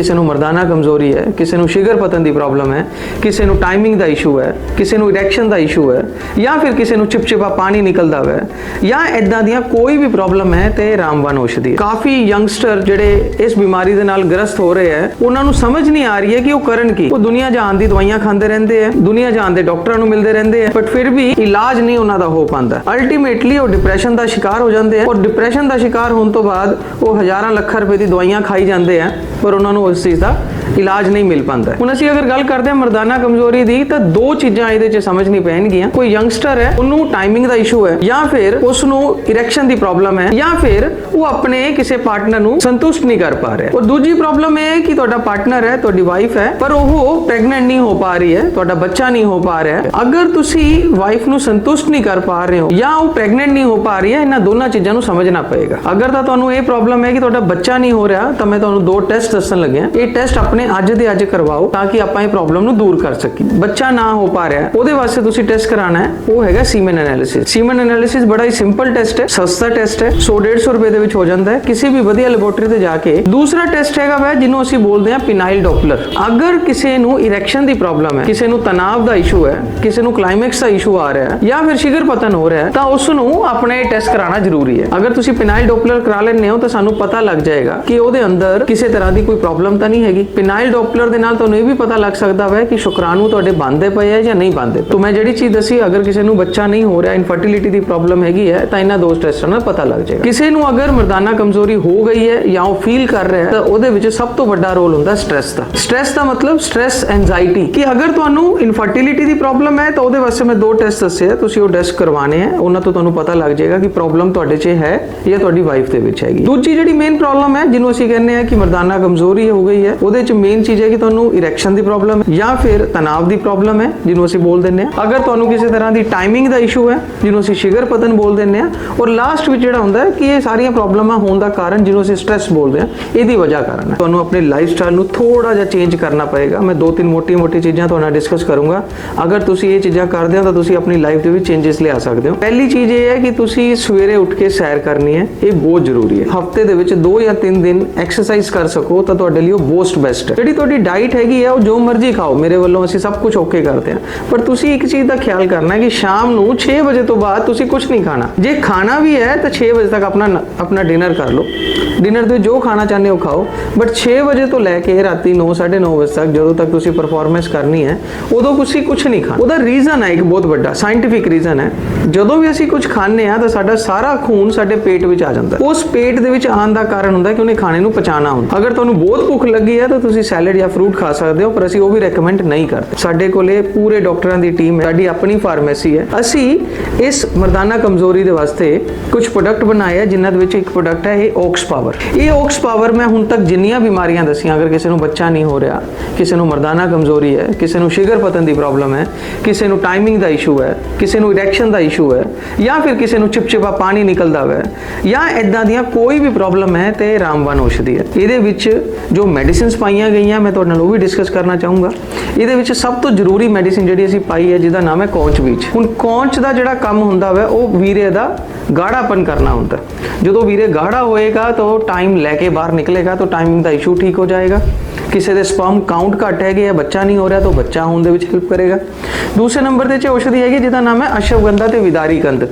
ਕਿਸੇ ਨੂੰ ਮਰਦਾਨਾ ਕਮਜ਼ੋਰੀ ਹੈ, ਕਿਸੇ ਨੂੰ ਸ਼ੂਗਰ ਪਤਨ ਦੀ ਪ੍ਰੋਬਲਮ ਹੈ, ਕਿਸੇ ਨੂੰ ਟਾਈਮਿੰਗ ਦਾ ਇਸ਼ੂ ਹੈ, ਕਿਸੇ ਨੂੰ ਇਰੈਕਸ਼ਨ ਦਾ ਇਸ਼ੂ ਹੈ, ਜਾਂ ਫਿਰ ਕਿਸੇ ਨੂੰ ਚਿਪਚਿਪਾ ਪਾਣੀ ਨਿਕਲਦਾ ਹੋਵੇ, ਜਾਂ ਇਦਾਂ ਦੀਆਂ ਕੋਈ ਵੀ ਪ੍ਰੋਬਲਮ ਹੈ ਤੇ ਰਾਮਵਨ ਔਸ਼ਧੀ ਕਾਫੀ ਯੰਗਸਟਰ ਜਿਹੜੇ ਇਸ ਬਿਮਾਰੀ ਦੇ ਨਾਲ ਗ੍ਰਸਤ ਹੋ ਰਹੇ ਹੈ, ਉਹਨਾਂ ਨੂੰ ਸਮਝ ਨਹੀਂ ਆ ਰਹੀ ਹੈ ਕਿ ਉਹ ਕਰਨ ਕੀ। ਉਹ ਦੁਨੀਆ ਜਹਾਨ ਦੀ ਦਵਾਈਆਂ ਖਾਂਦੇ ਰਹਿੰਦੇ ਹੈ, ਦੁਨੀਆ ਜਹਾਨ ਦੇ ਡਾਕਟਰਾਂ ਨੂੰ ਮਿਲਦੇ ਰਹਿੰਦੇ ਹੈ ਬਟ ਫਿਰ ਵੀ ਇਲਾਜ ਨਹੀਂ ਉਹਨਾਂ ਦਾ ਹੋ ਪਾਉਂਦਾ। ਅਲਟੀਮੇਟਲੀ ਉਹ ਡਿਪਰੈਸ਼ਨ ਦਾ ਸ਼ਿਕਾਰ ਹੋ ਜਾਂਦੇ ਹੈ, ਔਰ ਡਿਪਰੈਸ਼ਨ ਦਾ ਸ਼ਿਕਾਰ ਹੋਣ ਤੋਂ ਬਾਅਦ ਉਹ ਹਜ਼ਾਰਾਂ ਲੱਖਾਂ ਰੁਪਏ ਦੀ ਦਵਾਈਆਂ ਖਾਈ ਜਾਂਦੇ ਹੈ ਪਰ ਉਹਨਾਂ ਨੂੰ ਉਸ ਚੀਜ਼ ਦਾ ਇਲਾਜ ਨਹੀਂ ਮਿਲ ਪਾਉਂਦਾ। ਹੁਣ ਅਸੀਂ ਅਗਰ ਗੱਲ ਕਰਦੇ ਹਾਂ ਮਰਦਾਨਾ ਕਮਜ਼ੋਰੀ ਦੀ, ਤਾਂ ਦੋ ਚੀਜ਼ਾਂ ਇਹਦੇ 'ਚ ਸਮਝਣੀ ਪੈਣਗੀਆਂ। ਕੋਈ ਯੰਗਸਟਰ ਹੈ, ਉਹਨੂੰ ਟਾਈਮਿੰਗ ਦਾ ਇਸ਼ੂ ਹੈ, ਜਾਂ ਫਿਰ ਉਸ ਨੂੰ ਇਰੈਕਸ਼ਨ ਦੀ ਪ੍ਰੋਬਲਮ ਹੈ, ਜਾਂ ਫਿਰ ਉਹ ਆਪਣੇ ਕਿਸੇ ਪਾਰਟਨਰ ਨੂੰ ਸੰਤੁਸ਼ਟ ਨਹੀਂ ਕਰ ਪਾ ਰਿਹਾ। ਔਰ ਦੂਜੀ ਪ੍ਰੋਬਲਮ ਇਹ ਹੈ ਕਿ ਤੁਹਾਡਾ ਪਾਰਟਨਰ ਹੈ, ਤੁਹਾਡੀ ਵਾਈਫ ਹੈ, ਪਰ ਉਹ ਪ੍ਰੈਗਨੈਂਟ ਨਹੀਂ ਹੋ ਪਾ ਰਹੀ ਹੈ, ਤੁਹਾਡਾ ਬੱਚਾ ਨਹੀਂ ਹੋ ਪਾ ਰਿਹਾ ਅਗਰ ਤੁਸੀਂ ਵਾਈਫ ਨੂੰ ਸੰਤੁਸ਼ਟ ਨਹੀਂ ਕਰ ਪਾ ਰਹੇ ਹੋ, ਜਾਂ ਉਹ ਪ੍ਰੈਗਨੈਂਟ ਨਹੀਂ ਹੋ ਪਾ ਰਹੀ ਹੈ, ਇਹਨਾਂ ਦੋਨਾਂ ਚੀਜ਼ਾਂ ਨੂੰ ਸਮਝਣਾ ਪਏਗਾ। ਅਗਰ ਤਾਂ ਤੁਹਾਨੂੰ ਇਹ ਪ੍ਰੋਬਲਮ ਹੈ ਕਿ ਤੁਹਾਡਾ ਬੱਚਾ ਨਹੀਂ ਹੋ ਰਿਹਾ, ਤਾਂ ਮੈਂ ਤੁਹਾਨੂੰ ਦੋ ਟੈਸਟ ਦੱਸਣ ਲੱਗਿਆ। ਇਹ ਟੈਸਟ ਆਪਣੇ ਅੱਜ ਦੇ ਅੱਜ ਕਰਵਾਓ ਤਾਂ ਕਿ ਆਪਾਂ ਇਹ ਪ੍ਰੋਬਲਮ ਨੂੰ ਦੂਰ ਕਰ ਸਕੀਏ। ਬੱਚਾ ਨਾ ਹੋ ਪਾ ਰਿਹਾ, ਉਹਦੇ ਵਾਸਤੇ ਤੁਸੀਂ ਟੈਸਟ ਕਰਾਉਣਾ ਹੈ। ਉਹ ਹੈਗਾ ਸੀਮਨ ਐਨਾਲਿਸਿਸ ਸੀਮਨ ਐਨਾਲਿਸਿਸ ਬੜਾ ਹੀ ਸਿੰਪਲ ਟੈਸਟ ਹੈ, ਸਸਤਾ ਟੈਸਟ ਹੈ 100 150 ਰੁਪਏ ਦੇ ਵਿੱਚ ਹੋ ਜਾਂਦਾ ਹੈ। ਕਿਸੇ ਵੀ ਵਧੀਆ ਲੈਬੋਰੇਟਰੀ ਤੇ ਜਾ ਕੇ ਦੂਸਰਾ ਟੈਸਟ ਹੈਗਾ ਵੈ, ਜਿਹਨੂੰ ਅਸੀਂ ਬੋਲਦੇ ਹਾਂ ਪਿਨਾਈਲ ਡੋਪਲਰ ਅਗਰ ਕਿਸੇ ਨੂੰ ਇਰੈਕਸ਼ਨ ਦੀ ਪ੍ਰੋਬਲਮ ਹੈ, ਕਿਸੇ ਨੂੰ ਤਣਾਅ ਦਾ ਇਸ਼ੂ ਹੈ, ਕਿਸੇ ਨੂੰ ਕਲਾਈਮੈਕਸ ਦਾ ਇਸ਼ੂ ਆ ਰਿਹਾ ਹੈ ਜਾਂ ਫਿਰ ਸ਼ੂਗਰ ਪਤਨ ਹੋ ਰਿਹਾ ਹੈ, ਤਾਂ ਉਸ ਨੂੰ ਆਪਣੇ ਟੈਸਟ ਕਰਾਉਣਾ ਜ਼ਰੂਰੀ ਹੈ। ਅਗਰ ਤੁਸੀਂ ਪਿਨਾਈਲ ਡੋਪਲਰ ਕਰਾ ਲੈਂਦੇ ਹੋ, ਤਾਂ ਸਾਨੂੰ ਪਤਾ ਲੱਗ ਜਾਏਗਾ ਕਿ ਉਹਦੇ ਅੰਦਰ ਕਿਸੇ ਤਰ੍ਹਾਂ ਦੀ ਕੋਈ ਪ੍ਰੋਬਲਮ ਤਾਂ ਨਹੀਂ ਹੈਗੀ। ਫਿਨਾਈਲ ਡੋਪਲਰ ਦੇ ਨਾਲ ਤੁਹਾਨੂੰ ਇਹ ਵੀ ਪਤਾ ਲੱਗ ਸਕਦਾ ਹੈ ਕਿ ਸ਼ੁਕਰਾਣੂ ਤੁਹਾਡੇ ਬੰਦੇ ਪਏ ਆ ਜਾਂ ਨਹੀਂ ਬੰਦੇ ਤੋਂ ਮੈਂ ਜਿਹੜੀ ਚੀਜ਼ ਦੱਸੀ, ਅਗਰ ਕਿਸੇ ਨੂੰ ਬੱਚਾ ਨਹੀਂ ਹੋ ਰਿਹਾ ਇਨਫਰਟੀਲਿਟੀ ਦੀ ਪ੍ਰੋਬਲਮ ਹੈਗੀ ਹੈ, ਤਾਂ ਇਹਨਾਂ ਦੋ ਟੈਸਟਾਂ ਨਾਲ ਪਤਾ ਲੱਗ ਜਾਏਗਾ। ਕਿਸੇ ਨੂੰ ਅਗਰ ਮਰਦਾਨਾ ਕਮਜ਼ੋਰੀ ਹੋ ਗਈ ਹੈ ਜਾਂ ਉਹ ਫੀਲ ਕਰ ਰਿਹਾ ਹੈ, ਤਾਂ ਉਹਦੇ ਵਿੱਚ ਸਭ ਤੋਂ ਵੱਡਾ ਰੋਲ ਹੁੰਦਾ ਸਟ्रेस ਦਾ। ਸਟ्रेस ਦਾ ਮਤਲਬ ਸਟ्रेस ਐਂਜ਼ਾਇਟੀ ਕਿ ਅਗਰ ਤੁਹਾਨੂੰ ਇਨਫਰਟੀਲਿਟੀ ਦੀ ਪ੍ਰੋਬਲਮ ਹੈ, ਤਾਂ ਉਹਦੇ ਵਾਸਤੇ ਮੈਂ ਦੋ ਟੈਸਟ ਦੱਸੇ ਆ ਤੁਸੀਂ ਉਹ ਟੈਸਟ ਕਰਵਾਣੇ ਆ ਉਹਨਾਂ ਤੋਂ ਤੁਹਾਨੂੰ ਪਤਾ ਲੱਗ ਜਾਏਗਾ ਕਿ ਪ੍ਰੋਬਲਮ ਤੁਹਾਡੇ 'ਚ ਹੈ ਜਾਂ ਤੁਹਾਡੀ ਵਾਈਫ ਦੇ ਵਿੱਚ ਹੈਗੀ ਦੂਜੀ ਜਿਹੜੀ ਮੇਨ ਪ੍ਰੋਬਲਮ ਹੈ, ਜਿਹਨੂੰ ਅਸੀਂ ਕਹਿੰਦੇ ਆ ਕਿ ਮਰਦਾਨਾ ਕਮਜ਼ੋਰੀ ਹੋ ਗਈ ਹੈ, ਉਹਦੇ 'ਚ ਮੇਨ ਚੀਜ਼ ਹੈ ਕਿ ਤੁਹਾਨੂੰ ਇਰੈਕਸ਼ਨ ਦੀ ਪ੍ਰੋਬਲਮ ਹੈ ਜਾਂ ਫਿਰ ਤਣਾਅ ਦੀ ਪ੍ਰੋਬਲਮ ਹੈ, ਜਿਹਨੂੰ ਅਸੀਂ ਬੋਲ ਦਿੰਦੇ ਆ ਅਗਰ ਤੁਹਾਨੂੰ ਕਿਸੇ ਤਰ੍ਹਾਂ ਦੀ ਟਾਈਮਿੰਗ ਦਾ ਇਸ਼ੂ ਹੈ, ਜਿਹਨੂੰ ਅਸੀਂ ਸ਼ਿਗਰ ਪਤਨ ਬੋਲ ਦਿੰਦੇ ਆ ਔਰ ਲਾਸਟ ਵਿੱਚ ਜਿਹੜਾ ਹੁੰਦਾ ਹੈ ਕਿ ਇਹ ਸਾਰੀਆਂ ਪ੍ਰੋਬਲਮਾਂ ਹੋਣ ਦਾ ਕਾਰਨ ਜਿਹਨੂੰ ਅਸੀਂ ਸਟ्रेस ਬੋਲਦੇ ਆ ਇਹਦੀ ਵਜ੍ਹਾ ਕਾਰਨ ਹੈ। ਤੁਹਾਨੂੰ ਆਪਣੇ ਲਾਈਫ ਸਟਾਈਲ ਨੂੰ ਥੋੜਾ ਜਿਹਾ ਚੇਂਜ ਕਰਨਾ ਪਏਗਾ। ਮੈਂ ਦੋ ਤਿੰਨ ਮੋਟੀ-ਮੋਟੀ ਚੀਜ਼ਾਂ ਤੁਹਾਡੇ ਨਾਲ ਡਿਸਕਸ ਕਰੂੰਗਾ। ਅਗਰ ਤੁਸੀਂ ਇਹ ਚੀਜ਼ਾਂ ਕਰਦੇ ਹੋ, ਤਾਂ ਤੁਸੀਂ ਆਪਣੀ ਲਾਈਫ ਦੇ ਵਿੱਚ ਚੇਂਜਸ ਲਿਆ ਸਕਦੇ ਹੋ। ਪਹਿਲੀ ਚੀਜ਼ ਇਹ ਹੈ ਕਿ ਤੁਸੀਂ ਸਵੇਰੇ ਉੱਠ ਕੇ ਸੈਰ ਕਰਨੀ ਹੈ। ਇਹ ਬਹੁਤ ਜ਼ਰੂਰੀ ਹੈ। ਹਫ਼ਤੇ ਦੇ ਵਿੱਚ 2 ਜਾਂ 3 ਦਿਨ ਐਕਸਰਸਾਈਜ਼ ਕਰ ਸਕੋ, ਤਾਂ ਤੁਹਾਡੇ ਲਈ ਉਹ ਬੋਸਟ ਬੈਸਟ ਹੈ ਜਿਹੜੀ ਤੁਹਾਡੀ ਡਾਈਟ ਹੈਗੀ ਹੈ ਉਹ ਜੋ ਮਰਜ਼ੀ ਖਾਓ, ਮੇਰੇ ਵੱਲੋਂ ਅਸੀਂ ਸਭ ਕੁਝ ਓਕੇ ਕਰਦੇ ਹਾਂ। ਪਰ ਤੁਸੀਂ ਇੱਕ ਚੀਜ਼ ਦਾ ਖਿਆਲ ਕਰਨਾ ਹੈ ਕਿ ਸ਼ਾਮ ਨੂੰ 6 ਵਜੇ ਤੋਂ ਬਾਅਦ ਤੁਸੀਂ ਕੁਝ ਨਹੀਂ ਖਾਣਾ। ਜੇ ਖਾਣਾ ਵੀ ਹੈ, ਤਾਂ 6 ਵਜੇ ਤੱਕ ਆਪਣਾ ਆਪਣਾ ਡਿਨਰ ਕਰ ਲਓ। ਡਿਨਰ ਦੇ ਜੋ ਖਾਣਾ ਚਾਹੁੰਦੇ ਹੋ ਖਾਓ। ਬਟ 6 ਵਜੇ ਤੋਂ ਲੈ ਕੇ ਰਾਤੀ 9 9:30 ਵਜੇ ਤੱਕ, ਜਦੋਂ ਤੱਕ ਤੁਸੀਂ ਪਰਫਾਰਮੈਂਸ ਕਰਨੀ ਹੈ, ਉਦੋਂ ਤੁਸੀਂ ਕੁਝ ਨਹੀਂ ਖਾਣਾ। ਉਹਦਾ ਰੀਜ਼ਨ ਹੈ ਇੱਕ ਬਹੁਤ ਵੱਡਾ ਸਾਇੰਟੀਫਿਕ ਰੀਜ਼ਨ ਹੈ। ਜਦੋਂ ਵੀ ਅਸੀਂ ਕੁਝ ਖਾਂਦੇ ਆ ਤਾਂ ਸਾਡਾ ਸਾਰਾ ਖੂਨ ਸਾਡੇ ਪੇਟ ਵਿੱਚ ਆ ਜਾਂਦਾ ਉਸ ਪੇਟ ਦੇ ਵਿੱਚ ਆਉਣ ਦਾ ਕਾਰਨ ਹੁੰਦਾ ਕਿ ਉਹਨੇ ਖਾਣੇ ਨੂੰ ਪਚਾਉਣਾ ਹੁੰਦਾ ਅਗਰ ਤੁਹਾਨੂੰ ਬਹੁਤ ਭੁੱਖ ਲੱਗੀ ਹੈ, ਤਾਂ ਤੁਸੀਂ ਸੈਲਡ ਜਾਂ ਫਰੂਟ ਖਾ ਸਕਦੇ ਹੋ, ਪਰ ਅਸੀਂ ਉਹ ਵੀ ਰეკਮੈਂਡ ਨਹੀਂ ਕਰਦੇ। ਸਾਡੇ ਕੋਲੇ ਪੂਰੇ ਡਾਕਟਰਾਂ ਦੀ ਟੀਮ ਹੈ, ਸਾਡੀ ਆਪਣੀ ਫਾਰਮੇਸੀ ਹੈ। ਅਸੀਂ ਇਸ ਮਰਦਾਨਾ ਕਮਜ਼ੋਰੀ ਦੇ ਵਾਸਤੇ ਕੁਝ ਪ੍ਰੋਡਕਟ ਬਣਾਏ ਆ, ਜਿਨ੍ਹਾਂ ਦੇ ਵਿੱਚ ਇੱਕ ਪ੍ਰੋਡਕਟ ਹੈ, ਇਹ ਓਕਸ ਪਾਵਰ ਇਹ ਓਕਸ ਪਾਵਰ ਮੈਂ ਹੁਣ ਤੱਕ ਜਿੰਨੀਆਂ ਬਿਮਾਰੀਆਂ ਦੱਸੀਆਂ, ਅਗਰ ਕਿਸੇ ਨੂੰ ਬੱਚਾ ਨਹੀਂ ਹੋ ਰਿਹਾ, ਕਿਸੇ ਨੂੰ ਮਰਦਾਨਾ ਕਮਜ਼ੋਰੀ ਹੈ, ਕਿਸੇ ਨੂੰ ਸ਼ੂਗਰ ਪਤਨ ਦੀ ਪ੍ਰੋਬਲਮ ਹੈ, ਕਿਸੇ ਨੂੰ ਟਾਈਮਿੰਗ ਦਾ ਇਸ਼ੂ ਹੈ, ਕਿਸੇ ਨੂੰ ਇਰੈਕਸ਼ਨ ਦਾ ਇਸ਼ੂ ਹੈ, ਜਾਂ ਫਿਰ ਕਿਸੇ ਨੂੰ ਚਿਪਚਿਪਾ ਪਾਣੀ ਨਿਕਲਦਾ ਹੋਵੇ ਜਾਂ ਇਦਾਂ ਦੀਆਂ ਕੋਈ ਵੀ ਪ੍ਰੋਬਲਮ ਹੈ, ਤੇ ਰਾਮਵਨ ਔਸ਼ਧੀ ਹੈ। ਇਹਦੇ ਵਿੱਚ ਜੋ ਮੈਡੀਸਿਨਸ ਪਾਈਆਂ ਗਈਆਂ, ਮੈਂ ਤੁਹਾਡੇ ਨਾਲ ਉਹ ਵੀ ਡਿਸਕਸ ਕਰਨਾ ਚਾਹੂੰਗਾ। ਇਹਦੇ ਵਿੱਚ ਸਭ ਤੋਂ ਜ਼ਰੂਰੀ ਮੈਡੀਸਿਨ ਜਿਹੜੀ ਅਸੀਂ ਪਾਈ ਹੈ, ਜਿਹਦਾ ਨਾਮ ਹੈ ਕੌਂਚ ਬੀਜ। ਹੁਣ ਕੌਂਚ ਦਾ ਜਿਹੜਾ ਕੰਮ ਹੁੰਦਾ ਵਾ, ਉਹ ਵੀਰੇ ਦਾ ਗਾੜਾਪਨ ਕਰਨਾ ਹੁੰਦਾ। ਜਦੋਂ ਵੀਰੇ ਗਾੜਾ ਹੋਏਗਾ, ਤਾਂ ਉਹ ਟਾਈਮ ਲੈ ਕੇ ਬਾਹਰ ਨਿਕਲੇਗਾ, ਤਾਂ ਟਾਈਮਿੰਗ ਦਾ ਇਸ਼ੂ ਠੀਕ ਹੋ ਜਾਏਗਾ। ਕਿਸੇ ਦੇ ਸਪਰਮ ਕਾਊਂਟ ਘੱਟ ਹੈਗੇ ਆ, ਬੱਚਾ ਨਹੀਂ ਹੋ ਰਿਹਾ, ਤਾਂ ਬੱਚਾ ਹੋਣ ਦੇ ਵਿੱਚ ਹੈਲਪ ਕਰੇਗਾ। ਦੂਸਰੇ ਨੰਬਰ ਤੇ ਚ ਔਸ਼ਧੀ ਹੈਗੀ, ਜਿਹਦਾ ਨਾਮ ਹੈ ਅਸ਼ਵਗੰਧਾ ਤੇ ਵਿਦਾਰੀ ਕੰਧ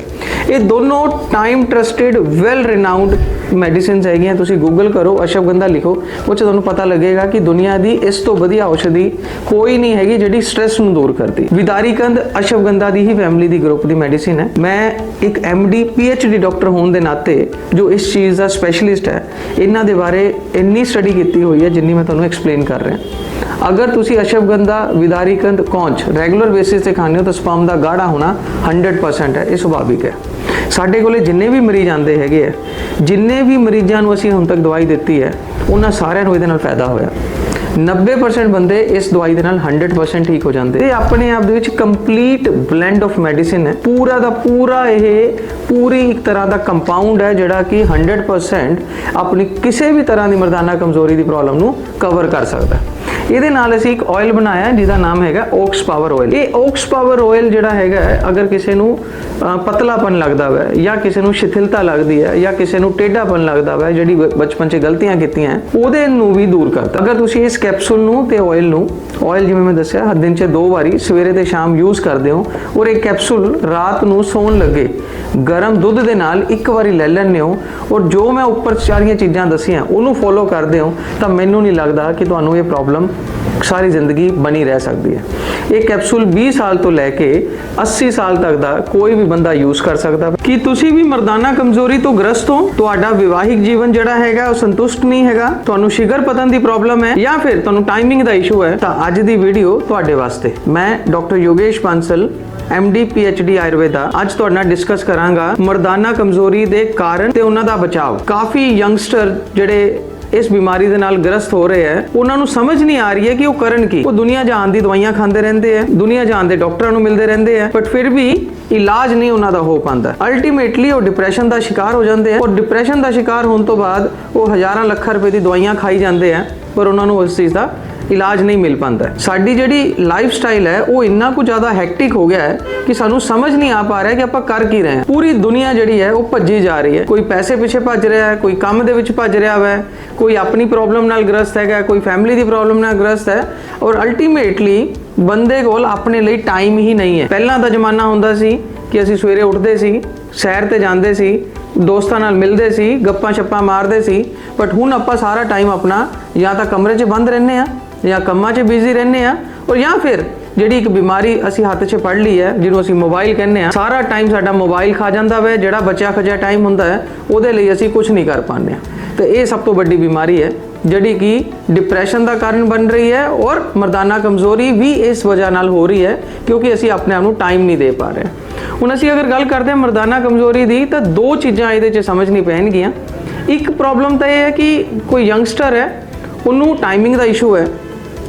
ਇਹ ਦੋਨੋਂ time trusted well renowned medicines ਹੈਗੀਆਂ, ਤੁਸੀਂ ਗੂਗਲ ਕਰੋ ਅਸ਼ਵਗੰਧਾ ਲਿਖੋ, ਉਹ 'ਚ ਤੁਹਾਨੂੰ ਪਤਾ ਲੱਗੇਗਾ ਕਿ ਦੁਨੀਆ ਦੀ ਇਸ ਤੋਂ ਵਧੀਆ ਔਸ਼ਧੀ ਕੋਈ ਨਹੀਂ ਹੈਗੀ ਜਿਹੜੀ ਸਟ्रेस ਨੂੰ ਦੂਰ ਕਰਦੀ। ਵਿਦਾਰੀ ਕੰਦ ਅਸ਼ਵਗੰਧਾ ਦੀ ਹੀ ਫੈਮਿਲੀ ਦੀ ਗਰੁੱਪ ਦੀ ਮੈਡੀਸਿਨ ਹੈ। ਮੈਂ ਇੱਕ ਡੀ ਡੀ ਡਾਕਟਰ ਹੋਣ ਦੇ ਨਾਤੇ ਜੋ ਇਸ ਚੀਜ਼ ਦਾ ਸਪੈਸ਼ਲਿਸਟ ਹੈ, ਇਹਨਾਂ ਦੇ ਬਾਰੇ ਇੰਨੀ ਸਟੱਡੀ ਕੀਤੀ ਹੋਈ ਹੈ ਜਿੰਨੀ ਮੈਂ ਤੁਹਾਨੂੰ ਐਕਸਪਲੇਨ ਕਰ ਰਿਹਾ। ਅਗਰ ਤੁਸੀਂ ਅਸ਼ਵਗੰਧਾ ਵਿਦਾਰੀ ਕੰਦ ਕੌਂਚ ਰੈਗੂਲਰ ਬੇਸਿਸ ਤੇ ਖਾਂਦੇ ਹੋ ਤਾਂ ਸਪਰਮ ਦਾ ਗਾੜਾ ਹੋਣਾ 100% ਹੈ, ਇਹ ਸੁਭਾਵਿਕ ਹੈ। ਸਾਡੇ ਕੋਲੇ ਜਿੰਨੇ ਵੀ ਮਰੀਜ਼ ਆਂਦੇ ਹੈਗੇ ਆ, ਜਿੰਨੇ ਵੀ ਮਰੀਜ਼ਾਂ ਨੂੰ ਅਸੀਂ ਹੁਣ ਤੱਕ ਦਵਾਈ ਦਿੱਤੀ ਹੈ, ਉਹਨਾਂ ਸਾਰਿਆਂ ਨੂੰ ਇਹਦੇ ਨਾਲ ਫਾਇਦਾ ਹੋਇਆ। 90% ਬੰਦੇ ਇਸ ਦਵਾਈ ਦੇ ਨਾਲ 100% ਠੀਕ ਹੋ ਜਾਂਦੇ। ਇਹ ਆਪਣੇ ਆਪ ਦੇ ਵਿੱਚ ਕੰਪਲੀਟ ਬਲੈਂਡ ਆਫ ਮੈਡੀਸਿਨ ਹੈ। ਪੂਰਾ ਦਾ ਪੂਰਾ ਇਹ ਪੂਰੀ ਇੱਕ ਤਰ੍ਹਾਂ ਦਾ ਕੰਪਾਊਂਡ ਹੈ, ਜਿਹੜਾ ਕਿ 100% ਆਪਣੀ ਕਿਸੇ ਵੀ ਤਰ੍ਹਾਂ ਦੀ ਮਰਦਾਨਾ ਕਮਜ਼ੋਰੀ ਦੀ ਪ੍ਰੋਬਲਮ ਨੂੰ ਕਵਰ ਕਰ ਸਕਦਾ ਹੈ। ਇਹਦੇ ਨਾਲ ਅਸੀਂ ਇੱਕ ਆਇਲ ਬਣਾਇਆ ਜਿਹਦਾ ਨਾਮ ਹੈਗਾ ਓਕਸ ਪਾਵਰ ਆਇਲ ਇਹ ਓਕਸ ਪਾਵਰ ਆਇਲ ਜਿਹੜਾ ਹੈਗਾ ਅਗਰ ਕਿਸੇ ਨੂੰ ਪਤਲਾਪਨ ਲੱਗਦਾ ਹੈ ਜਾਂ ਕਿਸੇ ਨੂੰ ਸ਼ਿਥਿਲਤਾ ਲੱਗਦੀ ਹੈ ਜਾਂ ਕਿਸੇ ਨੂੰ ਟੇਢਾਪਨ ਲੱਗਦਾ ਹੈ, ਜਿਹੜੀ ਬਚਪਨ 'ਚ ਗਲਤੀਆਂ ਕੀਤੀਆਂ ਉਹਦੇ ਨੂੰ ਵੀ ਦੂਰ ਕਰਦਾ ਅਗਰ ਤੁਸੀਂ ਇਸ ਕੈਪਸੂਲ ਨੂੰ ਤੇ ਆਇਲ ਨੂੰ ਆਇਲ ਜਿਵੇਂ ਮੈਂ ਦੱਸਿਆ, ਹਰ ਦਿਨ 'ਚ ਦੋ ਵਾਰੀ, ਸਵੇਰੇ ਤੇ ਸ਼ਾਮ ਯੂਜ਼ ਕਰਦੇ ਹੋ ਔਰ ਇਹ ਕੈਪਸੂਲ ਰਾਤ ਨੂੰ ਸੌਣ ਲੱਗੇ, ਗਰਮ ਦੁੱਧ ਦੇ ਨਾਲ ਇੱਕ ਵਾਰੀ ਲੈ ਲੈਂਦੇ ਹੋ ਔਰ ਜੋ ਮੈਂ ਉੱਪਰ ਸਾਰੀਆਂ ਚੀਜ਼ਾਂ ਦੱਸੀਆਂ, ਉਹਨੂੰ ਫੋਲੋ ਕਰਦੇ ਹੋ, ਤਾਂ ਮੈਨੂੰ ਨਹੀਂ ਲੱਗਦਾ ਕਿ ਤੁਹਾਨੂੰ ਇਹ ਪ੍ਰੋਬਲਮ ਸਾਰੀ ਜ਼ਿੰਦਗੀ ਬਣੀ ਰਹਿ ਸਕਦੀ ਹੈ। ਇਹ ਕੈਪਸੂਲ 20 ਸਾਲ ਤੋਂ ਲੈ ਕੇ 80 ਸਾਲ ਤੱਕ ਦਾ ਕੋਈ ਵੀ ਬੰਦਾ ਯੂਜ਼ ਕਰ ਸਕਦਾ ਹੈ। ਤੁਸੀਂ ਵੀ ਮਰਦਾਨਾ ਕਮਜ਼ੋਰੀ ਤੋਂ ਗ੍ਰਸਤ ਹੋ? ਤੁਹਾਡਾ ਵਿਵਾਹਿਕ ਜੀਵਨ ਜਿਹੜਾ ਹੈਗਾ, ਉਹ ਸੰਤੁਸ਼ਟ ਨਹੀਂ ਹੈਗਾ? ਤੁਹਾਨੂੰ ਸ਼ੂਗਰ ਪਤਨ ਦੀ ਪ੍ਰੋਬਲਮ ਹੈ ਜਾਂ ਫਿਰ ਤੁਹਾਨੂੰ ਟਾਈਮਿੰਗ ਦਾ ਇਸ਼ੂ ਹੈ, ਤਾਂ ਅੱਜ ਦੀ ਵੀਡੀਓ ਤੁਹਾਡੇ ਵਾਸਤੇ। ਮੈਂ doctor Yogesh Bansal MD PhD Ayurveda. ਅੱਜ ਤੁਹਾਡੇ ਨਾਲ ਡਿਸਕਸ ਕਰਾਂਗਾ ਮਰਦਾਨਾ ਕਮਜ਼ੋਰੀ ਦੇ ਕਾਰਨ ਤੇ ਉਹਨਾਂ ਦਾ ਬਚਾਅ। ਕਾਫੀ ਯੰਗਸਟਰ ਜਿਹੜੇ ਇਸ ਬਿਮਾਰੀ ਦੇ ਨਾਲ ਗ੍ਰਸਤ ਹੋ ਰਹੇ ਹੈ, ਉਹਨਾਂ ਨੂੰ ਸਮਝ ਨਹੀਂ ਆ ਰਹੀ ਹੈ ਕਿ ਉਹ ਕਰਨ ਕੀ। ਉਹ ਦੁਨੀਆ ਜਹਾਨ ਦੀ ਦਵਾਈਆਂ ਖਾਂਦੇ ਰਹਿੰਦੇ ਹੈ, ਦੁਨੀਆ ਜਹਾਨ ਦੇ ਡਾਕਟਰਾਂ ਨੂੰ ਮਿਲਦੇ ਰਹਿੰਦੇ ਹੈ ਬਟ ਫਿਰ ਵੀ ਇਲਾਜ ਨਹੀਂ ਉਹਨਾਂ ਦਾ ਹੋ ਪਾਉਂਦਾ। ਅਲਟੀਮੇਟਲੀ ਉਹ ਡਿਪਰੈਸ਼ਨ ਦਾ ਸ਼ਿਕਾਰ ਹੋ ਜਾਂਦੇ ਆ ਔਰ ਡਿਪਰੈਸ਼ਨ ਦਾ ਸ਼ਿਕਾਰ ਹੋਣ ਤੋਂ ਬਾਅਦ ਉਹ ਹਜ਼ਾਰਾਂ ਲੱਖਾਂ ਰੁਪਏ ਦੀ ਦਵਾਈਆਂ ਖਾਈ ਜਾਂਦੇ ਆ ਪਰ ਉਹਨਾਂ ਨੂੰ ਉਸ ਚੀਜ਼ ਦਾ ਇਲਾਜ ਨਹੀਂ ਮਿਲ ਪਾਉਂਦਾ ਸਾਡੀ ਜਿਹੜੀ ਲਾਈਫ ਸਟਾਈਲ ਹੈ, ਉਹ ਇੰਨਾ ਕੁ ਜ਼ਿਆਦਾ ਹੈਕਟਿਕ ਹੋ ਗਿਆ ਹੈ ਕਿ ਸਾਨੂੰ ਸਮਝ ਨਹੀਂ ਆ ਪਾ ਰਿਹਾ ਕਿ ਆਪਾਂ ਕਰ ਕੀ ਰਹੇ ਹਾਂ। ਪੂਰੀ ਦੁਨੀਆ ਜਿਹੜੀ ਹੈ, ਉਹ ਭੱਜੀ ਜਾ ਰਹੀ ਹੈ। ਕੋਈ ਪੈਸੇ ਪਿੱਛੇ ਭੱਜ ਰਿਹਾ ਹੈ, ਕੋਈ ਕੰਮ ਦੇ ਵਿੱਚ ਭੱਜ ਰਿਹਾ ਹੈ ਕੋਈ ਆਪਣੀ ਪ੍ਰੋਬਲਮ ਨਾਲ ਗ੍ਰਸਤ ਹੈਗਾ, ਕੋਈ ਫੈਮਿਲੀ ਦੀ ਪ੍ਰੋਬਲਮ ਨਾਲ ਗ੍ਰਸਤ ਹੈ। ਔਰ ਅਲਟੀਮੇਟਲੀ ਬੰਦੇ ਕੋਲ ਆਪਣੇ ਲਈ ਟਾਈਮ ਹੀ ਨਹੀਂ ਹੈ। ਪਹਿਲਾਂ ਦਾ ਜ਼ਮਾਨਾ ਹੁੰਦਾ ਸੀ ਕਿ ਅਸੀਂ ਸਵੇਰੇ ਉੱਠਦੇ ਸੀ, ਸੈਰ ਤੇ ਜਾਂਦੇ ਸੀ, ਦੋਸਤਾਂ ਨਾਲ ਮਿਲਦੇ ਸੀ ਗੱਪਾਂ ਛੱਪਾਂ ਮਾਰਦੇ ਸੀ। ਬਟ ਹੁਣ ਆਪਾਂ ਸਾਰਾ ਟਾਈਮ ਆਪਣਾ ਜਾਂ ਤਾਂ ਕਮਰੇ 'ਚ ਬੰਦ ਰਹਿੰਦੇ ਆ ਜਾਂ ਕੰਮਾਂ 'ਚ ਬਿਜ਼ੀ ਰਹਿੰਦੇ ਆ ਔਰ ਜਾਂ ਫਿਰ ਜਿਹੜੀ ਇੱਕ ਬਿਮਾਰੀ ਅਸੀਂ ਹੱਥ 'ਚ ਫੜ ਲਈ ਹੈ, ਜਿਹਨੂੰ ਅਸੀਂ ਮੋਬਾਈਲ ਕਹਿੰਦੇ ਆ ਸਾਰਾ ਟਾਈਮ ਸਾਡਾ ਮੋਬਾਈਲ ਖਾ ਜਾਂਦਾ ਵੇ, ਜਿਹੜਾ ਬਚਿਆ ਖਜਿਆ ਟਾਈਮ ਹੁੰਦਾ ਹੈ, ਉਹਦੇ ਲਈ ਅਸੀਂ ਕੁਝ ਨਹੀਂ ਕਰ ਪਾਉਂਦੇ ਆ ਤੇ ਇਹ ਸਭ ਤੋਂ ਵੱਡੀ ਬਿਮਾਰੀ ਹੈ, ਜਿਹੜੀ ਕਿ ਡਿਪਰੈਸ਼ਨ ਦਾ ਕਾਰਨ ਬਣ ਰਹੀ ਹੈ ਔਰ ਮਰਦਾਨਾ ਕਮਜ਼ੋਰੀ ਵੀ ਇਸ ਵਜ੍ਹਾ ਨਾਲ ਹੋ ਰਹੀ ਹੈ, ਕਿਉਂਕਿ ਅਸੀਂ ਆਪਣੇ ਆਪ ਨੂੰ ਟਾਈਮ ਨਹੀਂ ਦੇ ਪਾ ਰਹੇ ਹੁਣ ਅਸੀਂ ਅਗਰ ਗੱਲ ਕਰਦੇ ਹਾਂ ਮਰਦਾਨਾ ਕਮਜ਼ੋਰੀ ਦੀ, ਤਾਂ ਦੋ ਚੀਜ਼ਾਂ ਇਹਦੇ 'ਚ ਸਮਝਣੀ ਪੈਣਗੀਆਂ। ਇੱਕ ਪ੍ਰੋਬਲਮ ਤਾਂ ਇਹ ਹੈ ਕਿ ਕੋਈ ਯੰਗਸਟਰ ਹੈ, ਉਹਨੂੰ ਟਾਈਮਿੰਗ ਦਾ ਇਸ਼ੂ ਹੈ।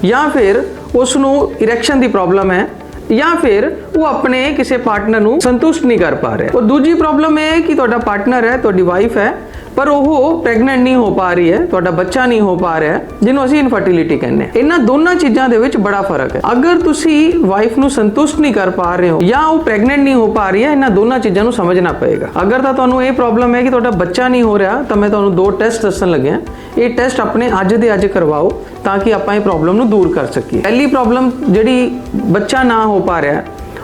ਜਾਂ ਫਿਰ ਉਸ ਨੂੰ ਇਰੈਕਸ਼ਨ ਦੀ ਪ੍ਰੋਬਲਮ ਹੈ, ਜਾਂ ਫਿਰ ਉਹ ਆਪਣੇ ਕਿਸੇ ਪਾਰਟਨਰ ਨੂੰ ਸੰਤੁਸ਼ਟ ਨਹੀਂ ਕਰ ਪਾ ਰਿਹਾ। ਉਹ ਦੂਜੀ ਪ੍ਰੋਬਲਮ ਇਹ ਹੈ ਕਿ ਤੁਹਾਡਾ ਪਾਰਟਨਰ ਹੈ, ਤੁਹਾਡੀ ਵਾਈਫ ਹੈ ਪਰ ਉਹ ਪ੍ਰੈਗਨੈਂਟ ਨਹੀਂ ਹੋ ਪਾ ਰਹੀ ਹੈ, ਤੁਹਾਡਾ ਬੱਚਾ ਨਹੀਂ ਹੋ ਪਾ ਰਿਹਾ ਜਿਹਨੂੰ ਅਸੀਂ ਇਨਫਰਟੀਲਿਟੀ ਕਹਿੰਦੇ ਹਾਂ। ਇਹਨਾਂ ਦੋਨਾਂ ਚੀਜ਼ਾਂ ਦੇ ਵਿੱਚ ਬੜਾ ਫ਼ਰਕ ਹੈ। ਅਗਰ ਤੁਸੀਂ ਵਾਈਫ ਨੂੰ ਸੰਤੁਸ਼ਟ ਨਹੀਂ ਕਰ ਪਾ ਰਹੇ ਹੋ ਜਾਂ ਉਹ ਪ੍ਰੈਗਨੈਂਟ ਨਹੀਂ ਹੋ ਪਾ ਰਹੀ ਹੈ, ਇਹਨਾਂ ਦੋਨਾਂ ਚੀਜ਼ਾਂ ਨੂੰ ਸਮਝਣਾ ਪਏਗਾ। ਅਗਰ ਤਾਂ ਤੁਹਾਨੂੰ ਇਹ ਪ੍ਰੋਬਲਮ ਹੈ ਕਿ ਤੁਹਾਡਾ ਬੱਚਾ ਨਹੀਂ ਹੋ ਰਿਹਾ, ਤਾਂ ਮੈਂ ਤੁਹਾਨੂੰ ਦੋ ਟੈਸਟ ਦੱਸਣ ਲੱਗਿਆ। ਇਹ ਟੈਸਟ ਆਪਣੇ ਅੱਜ ਦੇ ਅੱਜ ਕਰਵਾਓ, ਤਾਂ ਕਿ ਆਪਾਂ ਇਹ ਪ੍ਰੋਬਲਮ ਨੂੰ ਦੂਰ ਕਰ ਸਕੀਏ। ਪਹਿਲੀ ਪ੍ਰੋਬਲਮ ਜਿਹੜੀ ਬੱਚਾ ਨਾ ਹੋ ਪਾ ਰਿਹਾ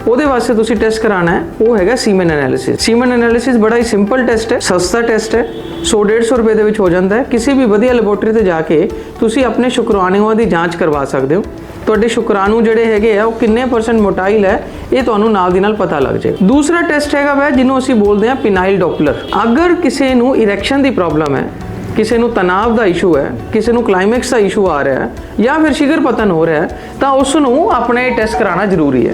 ਉਹਦੇ ਵਾਸਤੇ ਤੁਸੀਂ ਟੈਸਟ ਕਰਾਉਣਾ ਹੈ, ਉਹ ਹੈਗਾ ਸੀਮਨ ਐਨਾਲਿਸਿਸ ਸੀਮਨ ਐਨਾਲਿਸਿਸ ਬੜਾ ਹੀ ਸਿੰਪਲ ਟੈਸਟ ਹੈ, ਸਸਤਾ ਟੈਸਟ ਹੈ 100 150 ਰੁਪਏ ਦੇ ਵਿੱਚ ਹੋ ਜਾਂਦਾ ਹੈ। ਕਿਸੇ ਵੀ ਵਧੀਆ ਲੈਬੋਰੇਟਰੀ ਤੇ ਜਾ ਕੇ ਤੁਸੀਂ ਆਪਣੇ ਸ਼ੁਕਰਾਣੂਆਂ ਦੀ ਜਾਂਚ ਕਰਵਾ ਸਕਦੇ ਹੋ। ਤੁਹਾਡੇ ਸ਼ੁਕਰਾਣੂ ਜਿਹੜੇ ਹੈਗੇ ਆ, ਉਹ ਕਿੰਨੇ ਪਰਸੈਂਟ ਮੋਟਾਈਲ ਹੈ ਇਹ ਤੁਹਾਨੂੰ ਨਾਲ ਦੀ ਨਾਲ ਪਤਾ ਲੱਗ ਜਾਏਗਾ। ਦੂਸਰਾ ਟੈਸਟ ਹੈਗਾ ਵੈ, ਜਿਹਨੂੰ ਅਸੀਂ ਬੋਲਦੇ ਹਾਂ ਪਿਨਾਈਲ ਡੋਪਲਰ ਅਗਰ ਕਿਸੇ ਨੂੰ ਇਰੈਕਸ਼ਨ ਦੀ ਪ੍ਰੋਬਲਮ ਹੈ, ਕਿਸੇ ਨੂੰ ਤਣਾਅ ਦਾ ਇਸ਼ੂ ਹੈ, ਕਿਸੇ ਨੂੰ ਕਲਾਈਮੈਕਸ ਦਾ ਇਸ਼ੂ ਆ ਰਿਹਾ ਹੈ, ਜਾਂ ਫਿਰ ਸ਼ਿਗਰ ਪਤਨ ਹੋ ਰਿਹਾ ਹੈ, ਤਾਂ ਉਸ ਨੂੰ ਆਪਣਾ ਇਹ ਟੈਸਟ ਕਰਾਉਣਾ ਜ਼ਰੂਰੀ ਹੈ।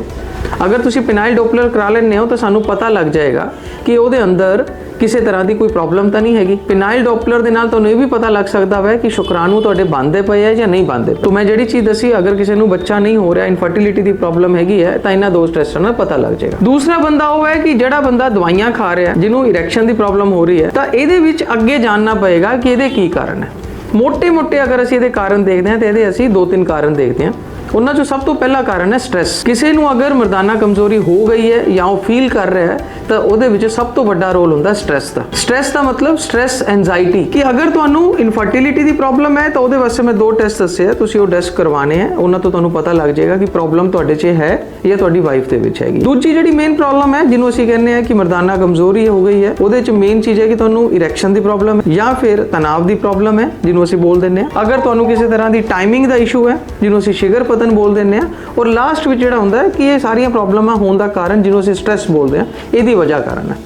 ਅਗਰ ਤੁਸੀਂ ਪਿਨਾਈਲ ਡੋਪਲਰ ਕਰਾ ਲੈਣੇ ਹੋ ਤਾਂ ਸਾਨੂੰ ਪਤਾ ਲੱਗ ਜਾਏਗਾ ਕਿ ਉਹਦੇ ਅੰਦਰ ਕਿਸੇ ਤਰ੍ਹਾਂ ਦੀ ਕੋਈ ਪ੍ਰੋਬਲਮ ਤਾਂ ਨਹੀਂ ਹੈਗੀ। ਪਿਨਾਈਲ ਡੋਪਲਰ ਦੇ ਨਾਲ ਤੁਹਾਨੂੰ ਇਹ ਵੀ ਪਤਾ ਲੱਗ ਸਕਦਾ ਹੈ ਕਿ ਸ਼ੁਕਰਾਣੂ ਤੁਹਾਡੇ ਬੰਦੇ ਪਏ ਹੈ ਜਾਂ ਨਹੀਂ ਬੰਦੇ ਤੋਂ ਮੈਂ ਜਿਹੜੀ ਚੀਜ਼ ਦੱਸੀ, ਅਗਰ ਕਿਸੇ ਨੂੰ ਬੱਚਾ ਨਹੀਂ ਹੋ ਰਿਹਾ ਇਨਫਰਟੀਲਿਟੀ ਦੀ ਪ੍ਰੋਬਲਮ ਹੈਗੀ ਹੈ, ਤਾਂ ਇਹਨਾਂ ਦੋ ਟੈਸਟਾਂ ਨਾਲ ਪਤਾ ਲੱਗ ਜਾਏਗਾ। ਦੂਸਰਾ ਬੰਦਾ ਉਹ ਹੈ ਕਿ ਜਿਹੜਾ ਬੰਦਾ ਦਵਾਈਆਂ ਖਾ ਰਿਹਾ ਜਿਹਨੂੰ ਇਰੈਕਸ਼ਨ ਦੀ ਪ੍ਰੋਬਲਮ ਹੋ ਰਹੀ ਹੈ, ਤਾਂ ਇਹਦੇ ਵਿੱਚ ਅੱਗੇ ਜਾਣਨਾ ਪਏਗਾ ਕਿ ਇਹਦੇ ਕੀ ਕਾਰਨ ਹੈ। ਮੋٹے-ਮੋٹے ਅਗਰ ਅਸੀਂ ਇਹਦੇ ਕਾਰਨ ਦੇਖਦੇ ਹਾਂ, ਤੇ ਇਹਦੇ ਅਸੀਂ ਦੋ ਤਿੰਨ ਕਾਰਨ ਦੇਖਦੇ ਹਾਂ। ਉਹਨਾਂ ਚੋਂ ਸਭ ਤੋਂ ਪਹਿਲਾ ਕਾਰਨ ਹੈ ਸਟ्रेस ਕਿਸੇ ਨੂੰ ਅਗਰ ਮਰਦਾਨਾ ਕਮਜ਼ੋਰੀ ਹੋ ਗਈ ਹੈ ਜਾਂ ਉਹ ਫੀਲ ਕਰ ਰਿਹਾ ਹੈ, ਤਾਂ ਉਹਦੇ ਵਿੱਚ ਸਭ ਤੋਂ ਵੱਡਾ ਰੋਲ ਹੁੰਦਾ ਸਟ्रेस ਦਾ। ਸਟ्रेस ਦਾ ਮਤਲਬ ਸਟ्रेस ਐਂਜ਼ਾਇਟੀ ਕਿ ਅਗਰ ਤੁਹਾਨੂੰ ਇਨਫਰਟੀਲਿਟੀ ਦੀ ਪ੍ਰੋਬਲਮ ਹੈ, ਤਾਂ ਉਹਦੇ ਵਾਸਤੇ ਮੈਂ ਦੋ ਟੈਸਟ ਦੱਸੇ ਆ। ਤੁਸੀਂ ਉਹ ਟੈਸਟ ਕਰਵਾਣੇ ਆ। ਉਹਨਾਂ ਤੋਂ ਤੁਹਾਨੂੰ ਪਤਾ ਲੱਗ ਜਾਏਗਾ ਕਿ ਪ੍ਰੋਬਲਮ ਤੁਹਾਡੇ 'ਚ ਹੈ ਜਾਂ ਤੁਹਾਡੀ ਵਾਈਫ ਦੇ ਵਿੱਚ ਹੈਗੀ। ਦੂਜੀ ਜਿਹੜੀ ਮੇਨ ਪ੍ਰੋਬਲਮ ਹੈ, ਜਿਹਨੂੰ ਅਸੀਂ ਕਹਿੰਦੇ ਆ ਕਿ ਮਰਦਾਨਾ ਕਮਜ਼ੋਰੀ ਹੋ ਗਈ ਹੈ, ਉਹਦੇ 'ਚ ਮੇਨ ਚੀਜ਼ ਹੈ ਕਿ ਤੁਹਾਨੂੰ ਇਰੈਕਸ਼ਨ ਦੀ ਪ੍ਰੋਬਲਮ ਹੈ ਜਾਂ ਫਿਰ ਤਣਾਅ ਦੀ ਪ੍ਰੋਬਲਮ ਹੈ, ਜਿਹਨੂੰ ਅਸੀਂ ਬੋਲ ਦਿੰਦੇ ਆ। ਅਗਰ ਤੁਹਾਨੂੰ ਕਿਸੇ ਤਰ੍ਹਾਂ ਦੀ ਟਾਈਮਿੰਗ ਦਾ ਇਸ਼ੂ ਹੈ, ਜਿਹਨੂੰ ਅਸੀਂ ਸ਼ਿਗਰ ਪਤਨ ਬੋਲ ਦਿੰਦੇ ਆ ਔਰ ਲਾਸਟ ਵਿੱਚ ਜਿਹੜਾ ਹੁੰਦਾ ਕਿ ਇਹ ਸਾਰੀਆਂ ਪ੍ਰੋਬਲਮਾਂ ਹੋਣ ਦਾ ਕਾਰਨ ਜਿਹਨੂੰ ਅਸੀਂ ਸਟ्रेस ਬੋਲਦੇ ਆ ਇਹਦੀ ਵਜ੍ਹਾ ਕਾਰਨ ਹੈ।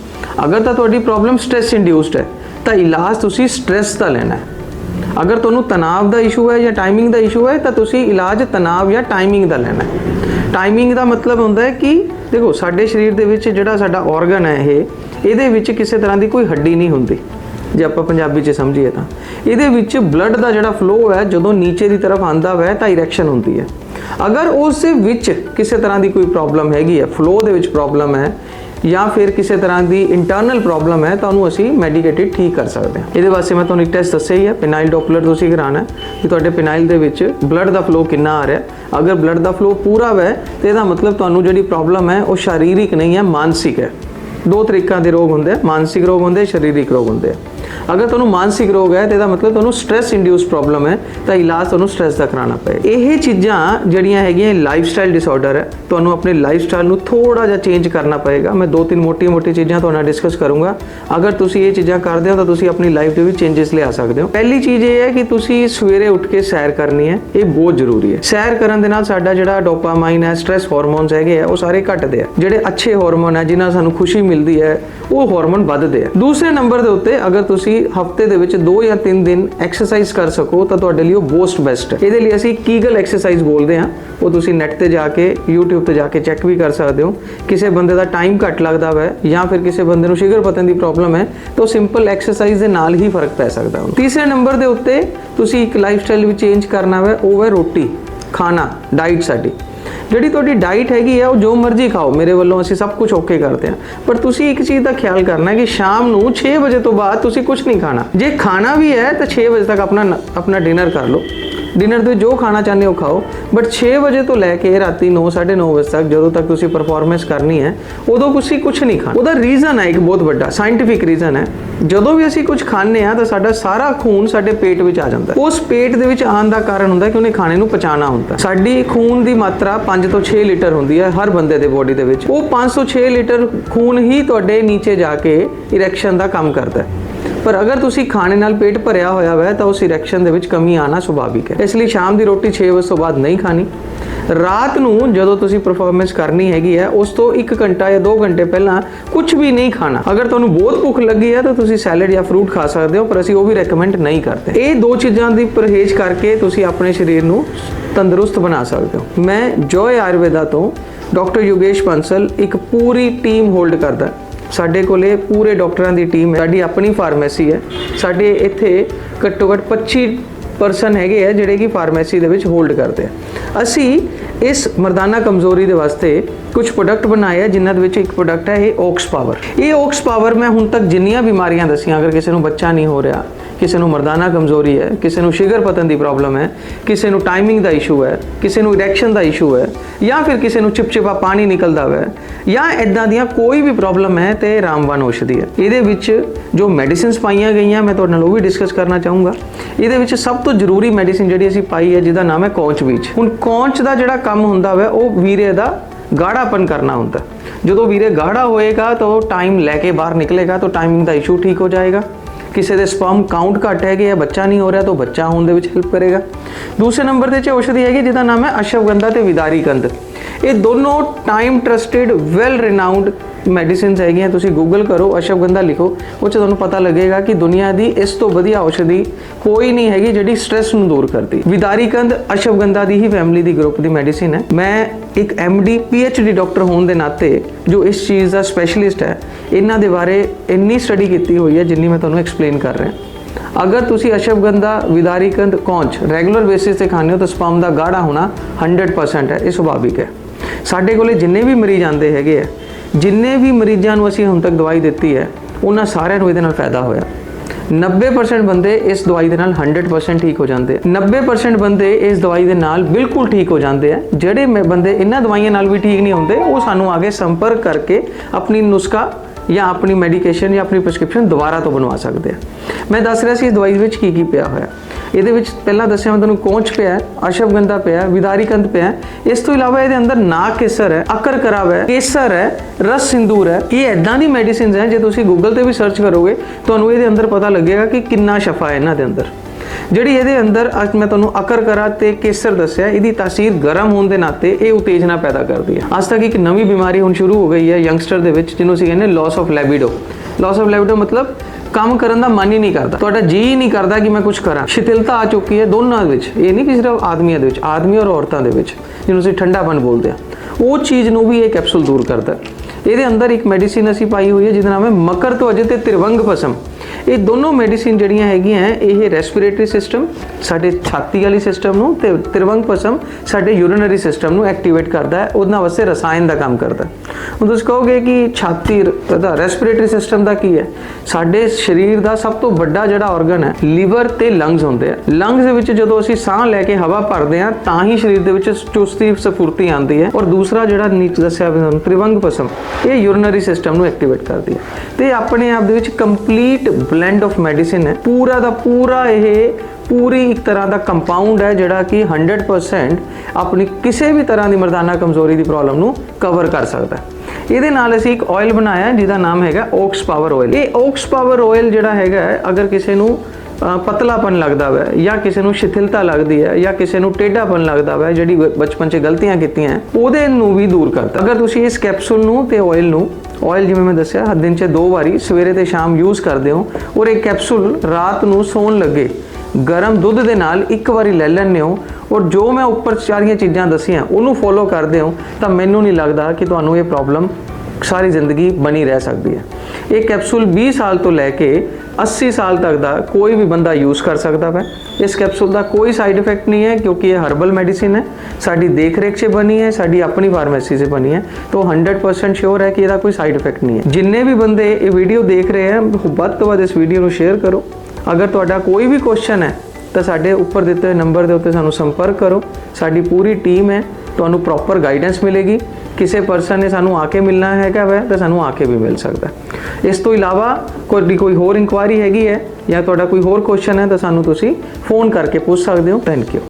ਅਗਰ ਤਾਂ ਤੁਹਾਡੀ ਪ੍ਰੋਬਲਮ ਸਟ्रेस ਇੰਡਿਊਸਡ ਹੈ, ਤਾਂ ਇਲਾਜ ਤੁਸੀਂ ਸਟ्रेस ਦਾ ਲੈਣਾ ਹੈ। ਅਗਰ ਤੁਹਾਨੂੰ ਤਣਾਅ ਦਾ ਇਸ਼ੂ ਹੈ ਜਾਂ ਟਾਈਮਿੰਗ ਦਾ ਇਸ਼ੂ ਹੈ, ਤਾਂ ਤੁਸੀਂ ਇਲਾਜ ਤਣਾਅ ਜਾਂ ਟਾਈਮਿੰਗ ਦਾ ਲੈਣਾ ਹੈ। ਟਾਈਮਿੰਗ ਦਾ ਮਤਲਬ ਹੁੰਦਾ ਕਿ ਦੇਖੋ, ਸਾਡੇ ਸਰੀਰ ਦੇ ਵਿੱਚ ਜਿਹੜਾ ਸਾਡਾ ਆਰਗਨ ਹੈ ਇਹ, ਇਹਦੇ ਵਿੱਚ ਕਿਸੇ ਤਰ੍ਹਾਂ ਦੀ ਕੋਈ ਹੱਡੀ ਨਹੀਂ ਹੁੰਦੀ। ਜੇ ਆਪਾਂ ਪੰਜਾਬੀ 'ਚ ਸਮਝੀਏ ਤਾਂ। ਇਹਦੇ ਵਿੱਚ ਬਲੱਡ ਦਾ ਜਿਹੜਾ ਫਲੋ ਹੈ, ਜਦੋਂ ਨੀਚੇ ਦੀ ਤਰਫ ਆਂਦਾ ਹੈ ਤਾਂ ਇਰੈਕਸ਼ਨ ਹੁੰਦੀ ਹੈ। ਅਗਰ ਉਸ ਵਿੱਚ ਕਿਸੇ ਤਰ੍ਹਾਂ ਦੀ ਕੋਈ ਪ੍ਰੋਬਲਮ ਹੈਗੀ ਹੈ ਫਲੋ ਦੇ ਵਿੱਚ ਪ੍ਰੋਬਲਮ ਹੈ, ਜਾਂ ਫਿਰ ਕਿਸੇ ਤਰ੍ਹਾਂ ਦੀ ਇੰਟਰਨਲ ਪ੍ਰੋਬਲਮ ਹੈ, ਤਾਂ ਉਹਨੂੰ ਅਸੀਂ ਮੈਡੀਕੇਟਿਡ ਠੀਕ ਕਰ ਸਕਦੇ ਹਾਂ। ਇਹਦੇ ਵਾਸਤੇ ਮੈਂ ਤੁਹਾਨੂੰ ਇੱਕ ਟੈਸਟ ਦੱਸਿਆ ਹੀ ਹੈ ਪਿਨਾਈਲ ਡੋਪਲਰ ਤੁਸੀਂ ਕਰਾਉਣਾ ਹੈ ਕਿ ਤੁਹਾਡੇ ਪਿਨਾਈਲ ਦੇ ਵਿੱਚ ਬਲੱਡ ਦਾ ਫਲੋ ਕਿੰਨਾ ਆ ਰਿਹਾ ਅਗਰ ਬਲੱਡ ਦਾ ਫਲੋ ਪੂਰਾ ਹੈ ਤੇ ਇਹਦਾ ਮਤਲਬ ਤੁਹਾਨੂੰ ਜਿਹੜੀ ਪ੍ਰੋਬਲਮ ਹੈ, ਉਹ ਸ਼ਾਰੀਰਿਕ ਨਹੀਂ ਹੈ, ਮਾਨਸਿਕ ਹੈ। ਦੋ ਤਰੀਕਾਂ ਦੇ ਰੋਗ ਹੁੰਦੇ ਆ, ਮਾਨਸਿਕ ਰੋਗ ਹੁੰਦੇ ਆ, ਸਰੀਰਕ ਰੋਗ ਹੁੰਦੇ ਆ। ਅਗਰ ਤੁਹਾਨੂੰ ਮਾਨਸਿਕ ਰੋਗ ਹੈ ਤੇ ਇਹਦਾ ਮਤਲਬ ਤੁਹਾਨੂੰ ਸਟ्रेस ਇੰਡਿਊਸ ਪ੍ਰੋਬਲਮ ਹੈ, ਤਾਂ ਇਲਾਜ ਤੁਹਾਨੂੰ ਸਟ्रेस ਦਾ ਕਰਾਉਣਾ ਪਏ। ਇਹ ਚੀਜ਼ਾਂ ਜਿਹੜੀਆਂ ਹੈਗੀਆਂ ਲਾਈਫ ਸਟਾਈਲ ਡਿਸਆਰਡਰ ਹੈ। ਤੁਹਾਨੂੰ ਆਪਣੇ ਲਾਈਫ ਸਟਾਈਲ ਨੂੰ ਥੋੜਾ ਜਿਹਾ ਚੇਂਜ ਕਰਨਾ ਪਏਗਾ। ਮੈਂ ਦੋ ਤਿੰਨ ਮੋਟੀ-ਮੋਟੀ ਚੀਜ਼ਾਂ ਤੁਹਾਨੂੰ ਡਿਸਕਸ ਕਰੂੰਗਾ। ਅਗਰ ਤੁਸੀਂ ਇਹ ਚੀਜ਼ਾਂ ਕਰਦੇ ਹੋ ਤਾਂ ਤੁਸੀਂ ਆਪਣੀ ਲਾਈਫ ਦੇ ਵਿੱਚ ਚੇਂਜਸ ਲਿਆ ਸਕਦੇ ਹੋ। ਪਹਿਲੀ ਚੀਜ਼ ਇਹ ਹੈ ਕਿ ਤੁਸੀਂ ਸਵੇਰੇ ਉੱਠ ਕੇ ਸੈਰ ਕਰਨੀ ਹੈ। ਇਹ ਬਹੁਤ ਜ਼ਰੂਰੀ ਹੈ। ਸੈਰ ਕਰਨ ਦੇ ਨਾਲ ਸਾਡਾ ਜਿਹੜਾ ਡੋਪਾਮਾਈਨ ਹੈ ਸਟ्रेस ਹਾਰਮੋਨਸ ਹੈਗੇ ਆ, ਉਹ ਸਾਰੇ ਘਟਦੇ ਆ। ਜਿਹੜੇ ਅੱਛੇ ਹਾਰਮੋਨ ਹੈ, ਜਿਨ੍ਹਾਂ ਸਾਨੂੰ ਖੁਸ਼ੀ ਮਿਲਦੀ ਹੈ, ਉਹ ਹਾਰਮੋਨ ਵੱਧਦੇ ਆ। ਦੂਸਰੇ ਨੰਬਰ ਦੇ ਉੱਤੇ ਅਗਰ ਤੁਸੀਂ ਹਫ਼ਤੇ ਦੇ ਵਿੱਚ 2 ਜਾਂ 3 ਦਿਨ ਐਕਸਰਸਾਈਜ਼ ਕਰ ਸਕੋ, ਤਾਂ ਤੁਹਾਡੇ ਲਈ ਉਹ ਬੋਸਟ ਬੈਸਟ ਹੈ। ਇਹਦੇ ਲਈ ਅਸੀਂ ਕੀਗਲ ਐਕਸਰਸਾਈਜ਼ ਬੋਲਦੇ ਹਾਂ। ਉਹ ਤੁਸੀਂ ਨੈਟ ਤੇ ਜਾ ਕੇ, YouTube ਤੇ ਜਾ ਕੇ ਚੈੱਕ ਵੀ ਕਰ ਸਕਦੇ ਹੋ। ਕਿਸੇ ਬੰਦੇ ਦਾ ਟਾਈਮ ਘੱਟ ਲੱਗਦਾ ਹੈ ਜਾਂ ਫਿਰ ਕਿਸੇ ਬੰਦੇ ਨੂੰ ਸ਼ੂਗਰ ਪਤਨ ਦੀ ਪ੍ਰੋਬਲਮ ਹੈ, ਤਾਂ ਸਿੰਪਲ ਐਕਸਰਸਾਈਜ਼ ਦੇ ਨਾਲ ਹੀ ਫ਼ਰਕ ਪੈ ਸਕਦਾ ਹੈ ਤੀਸਰੇ ਨੰਬਰ ਦੇ ਉੱਤੇ ਤੁਸੀਂ ਇੱਕ ਲਾਈਫ ਸਟਾਈਲ ਵੀ ਚੇਂਜ ਕਰਨਾ ਹੈ ਉਹ ਹੈ ਰੋਟੀ, ਖਾਣਾ ਡਾਈਟ ਸਾਡੀ। ਜਿਹੜੀ ਤੁਹਾਡੀ ਡਾਈਟ ਹੈਗੀ ਆ, ਉਹ ਜੋ ਮਰਜ਼ੀ ਖਾਓ, ਮੇਰੇ ਵੱਲੋਂ ਅਸੀਂ ਸਭ ਕੁਝ ਓਕੇ ਕਰਦੇ ਹਾਂ। ਪਰ ਤੁਸੀਂ ਇੱਕ ਚੀਜ਼ ਦਾ ਖਿਆਲ ਕਰਨਾ ਕਿ ਸ਼ਾਮ ਨੂੰ 6 ਵਜੇ ਤੋਂ ਬਾਅਦ ਤੁਸੀਂ ਕੁਝ ਨਹੀਂ ਖਾਣਾ। ਜੇ ਖਾਣਾ ਵੀ ਹੈ, ਤਾਂ 6 ਵਜੇ ਤੱਕ ਆਪਣਾ ਆਪਣਾ ਡਿਨਰ ਕਰ ਲਓ। ਡਿਨਰ ਦੇ ਜੋ ਖਾਣਾ ਚਾਹੁੰਦੇ ਹੋ ਖਾਓ। ਬਟ 6 ਵਜੇ ਤੋਂ ਲੈ ਕੇ ਰਾਤੀ 9 9:30 ਵਜੇ ਤੱਕ ਜਦੋਂ ਤੱਕ ਤੁਸੀਂ ਪਰਫਾਰਮੈਂਸ ਕਰਨੀ ਹੈ, ਉਦੋਂ ਤੁਸੀਂ ਕੁਝ ਨਹੀਂ ਖਾਣਾ। ਉਹਦਾ ਰੀਜ਼ਨ ਹੈ ਇੱਕ ਬਹੁਤ ਵੱਡਾ ਸਾਇੰਟੀਫਿਕ ਰੀਜ਼ਨ ਹੈ। ਜਦੋਂ ਵੀ ਅਸੀਂ ਕੁਝ ਖਾਂਦੇ ਆ ਤਾਂ ਸਾਡਾ ਸਾਰਾ ਖੂਨ ਸਾਡੇ ਪੇਟ ਵਿੱਚ ਆ ਜਾਂਦਾ ਉਸ ਪੇਟ ਦੇ ਵਿੱਚ ਆਉਣ ਦਾ ਕਾਰਨ ਹੁੰਦਾ ਕਿ ਉਹਨੇ ਖਾਣੇ ਨੂੰ ਪਚਾਉਣਾ ਹੁੰਦਾ ਸਾਡੀ ਖੂਨ ਦੀ ਮਾਤਰਾ 5 ਤੋਂ 6 ਲੀਟਰ ਹੁੰਦੀ ਹੈ ਹਰ ਬੰਦੇ ਦੇ ਬੋਡੀ ਦੇ ਵਿੱਚ। ਉਹ 5 ਤੋਂ 6 ਲੀਟਰ ਖੂਨ ਹੀ ਤੁਹਾਡੇ ਨੀਚੇ ਜਾ ਕੇ ਇਰੈਕਸ਼ਨ ਦਾ ਕੰਮ ਕਰਦਾ ਹੈ। ਪਰ ਅਗਰ ਤੁਸੀਂ ਖਾਣੇ ਨਾਲ ਪੇਟ ਭਰਿਆ ਹੋਇਆ ਹੈ ਤਾਂ ਉਸ ਇਰੈਕਸ਼ਨ ਦੇ ਵਿੱਚ ਕਮੀ ਆਣਾ ਸੁਭਾਵਿਕ ਹੈ। ਇਸ ਲਈ ਸ਼ਾਮ ਦੀ ਰੋਟੀ 6 ਵਜੇ ਤੋਂ ਬਾਅਦ ਨਹੀਂ ਖਾਣੀ। ਰਾਤ ਨੂੰ ਜਦੋਂ ਤੁਸੀਂ ਪਰਫਾਰਮੈਂਸ ਕਰਨੀ ਹੈਗੀ ਹੈ, ਉਸ ਤੋਂ 1 ਘੰਟਾ ਜਾਂ 2 ਘੰਟੇ ਪਹਿਲਾਂ ਕੁਝ ਵੀ ਨਹੀਂ ਖਾਣਾ। ਅਗਰ ਤੁਹਾਨੂੰ ਬਹੁਤ ਭੁੱਖ ਲੱਗੀ ਹੈ, ਤਾਂ ਤੁਸੀਂ ਸੈਲਡ ਜਾਂ ਫਰੂਟ ਖਾ ਸਕਦੇ ਹੋ, ਪਰ ਅਸੀਂ ਉਹ ਵੀ ਰეკਮੈਂਡ ਨਹੀਂ ਕਰਦੇ। ਇਹ ਦੋ ਚੀਜ਼ਾਂ ਦੀ ਪਰਹੇਜ਼ ਕਰਕੇ ਤੁਸੀਂ ਆਪਣੇ ਸਰੀਰ ਨੂੰ ਤੰਦਰੁਸਤ ਬਣਾ ਸਕਦੇ ਹੋ। ਮੈਂ ਜੋਏ ਆਯੁਰਵੇਦਾ ਤੋਂ ਡਾਕਟਰ ਯੋਗੇਸ਼ ਪੰਸਲ ਇੱਕ ਪੂਰੀ ਟੀਮ ਹੋਲਡ ਕਰਦਾ। ਸਾਡੇ ਕੋਲੇ ਪੂਰੇ ਡਾਕਟਰਾਂ ਦੀ ਟੀਮ ਹੈ। ਸਾਡੀ ਆਪਣੀ ਫਾਰਮੇਸੀ ਹੈ। ਸਾਡੇ ਇੱਥੇ ਘੱਟੋ ਘੱਟ 25 ਪਰਸਨ ਹੈਗੇ ਆ ਜਿਹੜੇ ਕਿ ਫਾਰਮੇਸੀ ਦੇ ਵਿੱਚ ਹੋਲਡ ਕਰਦੇ ਆ। ਅਸੀਂ ਇਸ ਮਰਦਾਨਾ ਕਮਜ਼ੋਰੀ ਦੇ ਵਾਸਤੇ ਕੁਝ ਪ੍ਰੋਡਕਟ ਬਣਾਏ ਆ, ਜਿਨ੍ਹਾਂ ਦੇ ਵਿੱਚ ਇੱਕ ਪ੍ਰੋਡਕਟ ਹੈ ਇਹ ਓਕਸ ਪਾਵਰ ਇਹ ਓਕਸ ਪਾਵਰ ਮੈਂ ਹੁਣ ਤੱਕ ਜਿੰਨੀਆਂ ਬਿਮਾਰੀਆਂ ਦੱਸੀਆਂ, ਅਗਰ ਕਿਸੇ ਨੂੰ ਬੱਚਾ ਨਹੀਂ ਹੋ ਰਿਹਾ ਕਿਸੇ ਨੂੰ ਮਰਦਾਨਾ ਕਮਜ਼ੋਰੀ ਹੈ, ਕਿਸੇ ਨੂੰ ਸ਼ਿਗਰ ਪਤਨ ਦੀ ਪ੍ਰੋਬਲਮ ਹੈ, ਕਿਸੇ ਨੂੰ ਟਾਈਮਿੰਗ ਦਾ ਇਸ਼ੂ ਹੈ, ਕਿਸੇ ਨੂੰ ਇਰੈਕਸ਼ਨ ਦਾ ਇਸ਼ੂ ਹੈ, ਜਾਂ ਫਿਰ ਕਿਸੇ ਨੂੰ ਚਿਪਚਿਪਾ ਪਾਣੀ ਨਿਕਲਦਾ ਹੈ ਜਾਂ ਇਦਾਂ ਦੀਆਂ ਕੋਈ ਵੀ ਪ੍ਰੋਬਲਮ ਹੈ ਤੇ ਰਾਮਵਨ ਔਸ਼ਧੀ ਹੈ। ਇਹਦੇ ਵਿੱਚ ਜੋ ਮੈਡੀਸਿਨਸ ਪਾਈਆਂ ਗਈਆਂ, ਮੈਂ ਤੁਹਾਡੇ ਨਾਲ ਉਹ ਵੀ ਡਿਸਕਸ ਕਰਨਾ ਚਾਹੂੰਗਾ। ਇਹਦੇ ਵਿੱਚ ਸਭ ਤੋਂ ਜ਼ਰੂਰੀ ਮੈਡੀਸਿਨ ਜਿਹੜੀ ਅਸੀਂ ਪਾਈ ਹੈ, ਜਿਹਦਾ ਨਾਮ ਹੈ ਕੌਂਚ ਬੀਜ। ਹੁਣ ਕੌਂਚ ਦਾ ਜਿਹੜਾ ਕੰਮ ਹੁੰਦਾ ਹੈ ਉਹ ਵੀਰੇ ਦਾ ਗਾੜਾਪਨ ਕਰਨਾ ਹੁੰਦਾ। ਜਦੋਂ ਵੀਰੇ ਗਾੜਾ ਹੋਏਗਾ ਤਾਂ ਉਹ ਟਾਈਮ ਲੈ ਕੇ ਬਾਹਰ ਨਿਕਲੇਗਾ, ਤਾਂ ਟਾਈਮਿੰਗ ਦਾ ਇਸ਼ੂ ਠੀਕ ਹੋ ਜਾਏਗਾ। ਕਿਸੇ ਦੇ ਸਪਰਮ ਕਾਊਂਟ ਘੱਟ ਹੈਗੇ ਜਾਂ ਬੱਚਾ ਨਹੀਂ ਹੋ ਰਿਹਾ, ਤਾਂ ਬੱਚਾ ਹੋਣ ਦੇ ਵਿੱਚ ਹੈਲਪ ਕਰੇਗਾ। ਦੂਸਰੇ ਨੰਬਰ ਤੇ ਚ ਔਸ਼ਧੀ ਹੈਗੀ, ਜਿਹਦਾ ਨਾਮ ਹੈ ਅਸ਼ਵਗੰਧਾ ਤੇ ਵਿਦਾਰੀ ਕੰਦ ਇਹ ਦੋਨੋਂ time trusted well renowned medicines ਹੈਗੀਆਂ। ਤੁਸੀਂ ਗੂਗਲ ਕਰੋ ਅਸ਼ਵਗੰਧਾ ਲਿਖੋ, ਉਹ 'ਚ ਤੁਹਾਨੂੰ ਪਤਾ ਲੱਗੇਗਾ ਕਿ ਦੁਨੀਆ ਦੀ ਇਸ ਤੋਂ ਵਧੀਆ ਔਸ਼ਧੀ ਕੋਈ ਨਹੀਂ ਹੈਗੀ ਜਿਹੜੀ ਸਟ्रेस ਨੂੰ ਦੂਰ ਕਰਦੀ। ਵਿਦਾਰੀ ਕੰਦ ਅਸ਼ਵਗੰਧਾ ਦੀ ਹੀ ਫੈਮਿਲੀ ਦੀ ਗਰੁੱਪ ਦੀ ਮੈਡੀਸਿਨ ਹੈ। ਮੈਂ ਇੱਕ ਡੀ ਡੀ ਡਾਕਟਰ ਹੋਣ ਦੇ ਨਾਤੇ ਜੋ ਇਸ ਚੀਜ਼ ਦਾ ਸਪੈਸ਼ਲਿਸਟ ਹੈ, ਇਹਨਾਂ ਦੇ ਬਾਰੇ ਇੰਨੀ ਸਟੱਡੀ ਕੀਤੀ ਹੋਈ ਹੈ ਜਿੰਨੀ ਮੈਂ ਤੁਹਾਨੂੰ ਐਕਸਪਲੇਨ ਕਰ ਰਿਹਾ। ਅਗਰ ਤੁਸੀਂ ਅਸ਼ਵਗੰਧਾ ਵਿਦਾਰੀ ਕੰਦ ਕੌਂਚ ਰੈਗੂਲਰ ਬੇਸਿਸ ਤੇ ਖਾਂਦੇ ਹੋ ਤਾਂ ਸਪਰਮ ਦਾ ਗਾੜਾ ਹੋਣਾ 100% ਹੈ, ਇਹ ਸੁਭਾਵਿਕ ਹੈ। ਸਾਡੇ ਕੋਲੇ ਜਿੰਨੇ ਵੀ ਮਰੀਜ਼ ਆਉਂਦੇ ਹੈਗੇ ਆ ਜਿੰਨੇ ਵੀ ਮਰੀਜ਼ਾਂ ਨੂੰ ਅਸੀਂ ਹੁਣ ਤੱਕ ਦਵਾਈ ਦਿੱਤੀ ਹੈ, ਉਹਨਾਂ ਸਾਰਿਆਂ ਨੂੰ ਇਹਦੇ ਨਾਲ ਫਾਇਦਾ ਹੋਇਆ। 90% ਬੰਦੇ ਇਸ ਦਵਾਈ ਦੇ ਨਾਲ 100% ਠੀਕ ਹੋ ਜਾਂਦੇ ਆ 90% ਬੰਦੇ ਇਸ ਦਵਾਈ ਦੇ ਨਾਲ ਬਿਲਕੁਲ ਠੀਕ ਹੋ ਜਾਂਦੇ ਆ ਜਿਹੜੇ ਮੈਂ ਬੰਦੇ ਇਹਨਾਂ ਦਵਾਈਆਂ ਨਾਲ ਵੀ ਠੀਕ ਨਹੀਂ ਹੁੰਦੇ, ਉਹ ਸਾਨੂੰ ਆਗੇ ਸੰਪਰਕ ਕਰਕੇ ਆਪਣੀ ਨੁਸਖਾ ਜਾਂ ਆਪਣੀ ਮੈਡੀਕੇਸ਼ਨ ਜਾਂ ਆਪਣੀ ਪ੍ਰੈਸਕ੍ਰਿਪਸ਼ਨ ਦੁਬਾਰਾ ਤੋਂ ਬਣਵਾ ਸਕਦੇ ਆ। ਮੈਂ ਦੱਸ ਰਿਹਾ ਸੀ ਇਸ ਦਵਾਈ ਵਿੱਚ ਕੀ ਕੀ ਪਿਆ ਹੋਇਆ। ਇਹਦੇ ਵਿੱਚ ਪਹਿਲਾਂ ਦੱਸਿਆ ਮੈਂ ਤੁਹਾਨੂੰ ਕੋਂਚ ਪਿਆ ਹੈ, ਅਸ਼ਵਗੰਧਾ ਪਿਆ ਹੈ, ਪਿਆ ਇਸ ਤੋਂ ਇਲਾਵਾ ਇਹਦੇ ਅੰਦਰ ਨਾਗ ਕੇਸਰ ਹੈ ਅਕਰ ਕਰਾਵ ਹੈ ਕੇਸਰ ਹੈ ਰਸ ਸਿੰਦੂਰ ਹੈ। ਇਹ ਐਦਾਂ ਦੀ ਮੈਡੀਸਿਨਸ ਹੈ ਜੇ ਤੁਸੀਂ ਗੂਗਲ ਤੇ ਵੀ ਸਰਚ ਕਰੋਗੇ ਤੁਹਾਨੂੰ ਇਹਦੇ ਅੰਦਰ ਪਤਾ ਲੱਗੇਗਾ ਕਿ ਕਿੰਨਾ ਸ਼ਫਾ ਹੈ ਇਹਨਾਂ ਦੇ ਅੰਦਰ। ਜਿਹੜੀ ਇਹਦੇ ਅੰਦਰ ਅੱਜ ਮੈਂ ਤੁਹਾਨੂੰ ਅਕਰ ਕਰਾ ਤੇ ਕੇਸਰ ਦੱਸਿਆ ਇਹਦੀ ਤਾਸੀਰ ਗਰਮ ਹੋਣ ਦੇ ਨਾਤੇ ਇਹ ਉਤੇਜਨਾ ਪੈਦਾ ਕਰਦੀ ਹੈ। ਅੱਜ ਤੱਕ ਇੱਕ ਨਵੀਂ ਬਿਮਾਰੀ ਹੁਣ ਸ਼ੁਰੂ ਹੋ ਗਈ ਹੈ ਯੰਗਸਟਰ ਦੇ ਵਿੱਚ ਜਿਹਨੂੰ ਅਸੀਂ ਕਹਿੰਦੇ loss of libido loss of libido ਮਤਲਬ ਕੰਮ ਕਰਨ ਦਾ ਮਨ ਹੀ ਨਹੀਂ ਕਰਦਾ। ਤੁਹਾਡਾ ਜੀ ਹੀ ਨਹੀਂ ਕਰਦਾ ਕਿ ਮੈਂ ਕੁਝ ਕਰਾਂ। ਸ਼ਿਥਿਲਤਾ ਆ ਚੁੱਕੀ ਹੈ ਦੋਨਾਂ ਦੇ ਵਿੱਚ। ਇਹ ਨਹੀਂ ਕਿ ਸਿਰਫ ਆਦਮੀਆਂ ਦੇ ਵਿੱਚ, ਆਦਮੀ ਔਰ ਔਰਤਾਂ ਦੇ ਵਿੱਚ, ਜਿਹਨੂੰ ਅਸੀਂ ਠੰਡਾਪਨ ਬੋਲਦੇ ਆ ਉਹ ਚੀਜ਼ ਨੂੰ ਵੀ ਇਹ ਕੈਪਸੂਲ ਦੂਰ ਕਰਦਾ ਇਹਦੇ ਅੰਦਰ ਇੱਕ ਮੈਡੀਸਿਨ ਅਸੀਂ ਪਾਈ ਹੋਈ ਹੈ ਜਿਹਦਾ ਨਾਮ ਹੈ ਮਕਰ ਤੋਂ ਅਜੇ ਤੇ ਤਿਰਵੰਗ ਭਸਮ। ਇਹ ਦੋਨੋਂ ਮੈਡੀਸਿਨ ਜਿਹੜੀਆਂ ਹੈਗੀਆਂ ਇਹ ਰੈਸਪੀਰੇਟਰੀ ਸਿਸਟਮ ਸਾਡੇ ਛਾਤੀ ਵਾਲੀ ਸਿਸਟਮ ਨੂੰ ਤੇ ਤ੍ਰਿਵੰਗ ਪਸਮ ਸਾਡੇ ਯੂਰੀਨਰੀ ਸਿਸਟਮ ਨੂੰ ਐਕਟੀਵੇਟ ਕਰਦਾ ਹੈ, ਉਹਨਾਂ ਵਾਸਤੇ ਰਸਾਇਣ ਦਾ ਕੰਮ ਕਰਦਾ ਹੁਣ ਤੁਸੀਂ ਕਹੋਗੇ ਕਿ ਛਾਤੀ ਦਾ ਰੈਸਪੀਰੇਟਰੀ ਸਿਸਟਮ ਦਾ ਕੀ ਹੈ? ਸਾਡੇ ਸਰੀਰ ਦਾ ਸਭ ਤੋਂ ਵੱਡਾ ਜਿਹੜਾ ਆਰਗਨ ਹੈ ਲੀਵਰ ਤੇ ਲੰਗਸ ਹੁੰਦੇ ਆ। ਲੰਗਸ ਦੇ ਵਿੱਚ ਜਦੋਂ ਅਸੀਂ ਸਾਹ ਲੈ ਕੇ ਹਵਾ ਭਰਦੇ ਆ ਤਾਂ ਹੀ ਸਰੀਰ ਦੇ ਵਿੱਚ ਚੁਸਤੀ, ਸਫੁਰਤੀ ਆਉਂਦੀ ਹੈ। ਔਰ ਦੂਸਰਾ ਜਿਹੜਾ ਨੀਚ ਦੱਸਿਆ ਤੁਹਾਨੂੰ ਤ੍ਰਿਵੰਗ ਪਸਮ ਇਹ ਯੂਰੀਨਰੀ ਸਿਸਟਮ ਨੂੰ ਐਕਟੀਵੇਟ ਕਰਦੀ ਹੈ। ਤੇ ਆਪਣੇ ਆਪ ਦੇ ਵਿੱਚ ਕੰਪਲੀਟ ਬਲੈਂਡ ਆਫ ਮੈਡੀਸਿਨ ਹੈ। ਪੂਰਾ ਦਾ ਪੂਰਾ ਇਹ ਪੂਰੀ ਇੱਕ ਤਰ੍ਹਾਂ ਦਾ ਕੰਪਾਊਂਡ ਹੈ ਜਿਹੜਾ ਕਿ 100% ਆਪਣੀ ਕਿਸੇ ਵੀ ਤਰ੍ਹਾਂ ਦੀ ਮਰਦਾਨਾ ਕਮਜ਼ੋਰੀ ਦੀ ਪ੍ਰੋਬਲਮ ਨੂੰ ਕਵਰ ਕਰ ਸਕਦਾ ਹੈ। ਇਹਦੇ ਨਾਲ ਅਸੀਂ ਇੱਕ ਆਇਲ ਬਣਾਇਆ ਜਿਹਦਾ ਨਾਮ ਹੈਗਾ ਓਕਸ ਪਾਵਰ ਆਇਲ ਇਹ ਓਕਸ ਪਾਵਰ ਆਇਲ ਜਿਹੜਾ ਹੈਗਾ ਅਗਰ ਕਿਸੇ ਨੂੰ ਪਤਲਾਪਨ ਲੱਗਦਾ ਵੈ, ਜਾਂ ਕਿਸੇ ਨੂੰ ਸ਼ਿਥਿਲਤਾ ਲੱਗਦੀ ਹੈ, ਜਾਂ ਕਿਸੇ ਨੂੰ ਟੇਢਾਪਨ ਲੱਗਦਾ ਵੈ, ਜਿਹੜੀ ਬ- ਬਚਪਨ 'ਚ ਗਲਤੀਆਂ ਕੀਤੀਆਂ ਉਹਦੇ ਨੂੰ ਵੀ ਦੂਰ ਕਰਦਾ ਅਗਰ ਤੁਸੀਂ ਇਸ ਕੈਪਸੂਲ ਨੂੰ ਤੇ ਆਇਲ ਨੂੰ ਆਇਲ ਜਿਵੇਂ ਮੈਂ ਦੱਸਿਆ, ਹਰ ਦਿਨ 'ਚ ਦੋ ਵਾਰੀ, ਸਵੇਰੇ ਤੇ ਸ਼ਾਮ ਯੂਜ਼ ਕਰਦੇ ਹੋ, ਔਰ ਇਹ ਕੈਪਸੂਲ ਰਾਤ ਨੂੰ ਸੌਣ ਲੱਗੇ, ਗਰਮ ਦੁੱਧ ਦੇ ਨਾਲ ਇੱਕ ਵਾਰੀ ਲੈ ਲੈਂਦੇ ਹੋ, ਔਰ ਜੋ ਮੈਂ ਉੱਪਰ ਸਾਰੀਆਂ ਚੀਜ਼ਾਂ ਦੱਸੀਆਂ, ਉਹਨੂੰ ਫੋਲੋ ਕਰਦੇ ਹੋ, ਤਾਂ ਮੈਨੂੰ ਨਹੀਂ ਲੱਗਦਾ ਕਿ ਤੁਹਾਨੂੰ ਇਹ ਪ੍ਰੋਬਲਮ ਸਾਰੀ ਜ਼ਿੰਦਗੀ ਬਣੀ ਰਹਿ ਸਕਦੀ ਹੈ। ਇਹ ਕੈਪਸੂਲ 20 ਸਾਲ ਤੋਂ ਲੈ ਕੇ 80 ਸਾਲ ਤੱਕ ਦਾ ਕੋਈ ਵੀ ਬੰਦਾ ਯੂਜ਼ ਕਰ ਸਕਦਾ ਹੈ ਇਸ ਕੈਪਸੂਲ ਦਾ ਕੋਈ ਸਾਈਡ ਇਫੈਕਟ ਨਹੀਂ ਹੈ ਕਿਉਂਕਿ ਇਹ ਹਰਬਲ ਮੈਡੀਸਿਨ ਹੈ। ਸਾਡੀ ਦੇਖ ਰੇਖ 'ਚ ਬਣੀ ਹੈ, ਸਾਡੀ ਆਪਣੀ ਫਾਰਮੇਸੀ 'ਚ ਬਣੀ ਹੈ। ਤਾਂ 100% ਸ਼ੋਰ ਹੈ ਕਿ ਇਹਦਾ ਕੋਈ ਸਾਈਡ ਇਫੈਕਟ ਨਹੀਂ ਹੈ। ਜਿੰਨੇ ਵੀ ਬੰਦੇ ਇਹ ਵੀਡੀਓ ਦੇਖ ਰਹੇ ਹੈ, ਵੱਧ ਤੋਂ ਵੱਧ ਇਸ ਵੀਡੀਓ ਨੂੰ ਸ਼ੇਅਰ ਕਰੋ। ਅਗਰ ਤੁਹਾਡਾ ਕੋਈ ਵੀ ਕੁਐਸਚਨ ਹੈ ਤਾਂ ਸਾਡੇ ਉੱਪਰ ਦਿੱਤੇ ਹੋਏ ਨੰਬਰ ਦੇ ਉੱਤੇ ਸਾਨੂੰ ਸੰਪਰਕ ਕਰੋ। ਸਾਡੀ ਪੂਰੀ ਟੀਮ ਹੈ, ਤੁਹਾਨੂੰ ਪ੍ਰੋਪਰ ਗਾਈਡੈਂਸ ਮਿਲੇਗੀ। ਕਿਸੇ ਪਰਸਨ ਨੇ ਸਾਨੂੰ ਆ ਕੇ ਮਿਲਣਾ ਹੈਗਾ ਵੈ, ਤਾਂ ਸਾਨੂੰ ਆ ਕੇ ਵੀ ਮਿਲ ਸਕਦਾ। ਇਸ ਤੋਂ ਇਲਾਵਾ ਕੋਈ ਕੋਈ ਹੋਰ ਇਨਕੁਆਇਰੀ ਹੈਗੀ ਹੈ ਜਾਂ ਤੁਹਾਡਾ ਕੋਈ ਹੋਰ ਕੁਐਸਚਨ ਹੈ, ਤਾਂ ਸਾਨੂੰ ਤੁਸੀਂ ਫੋਨ ਕਰਕੇ ਪੁੱਛ ਸਕਦੇ ਹੋ। Thank you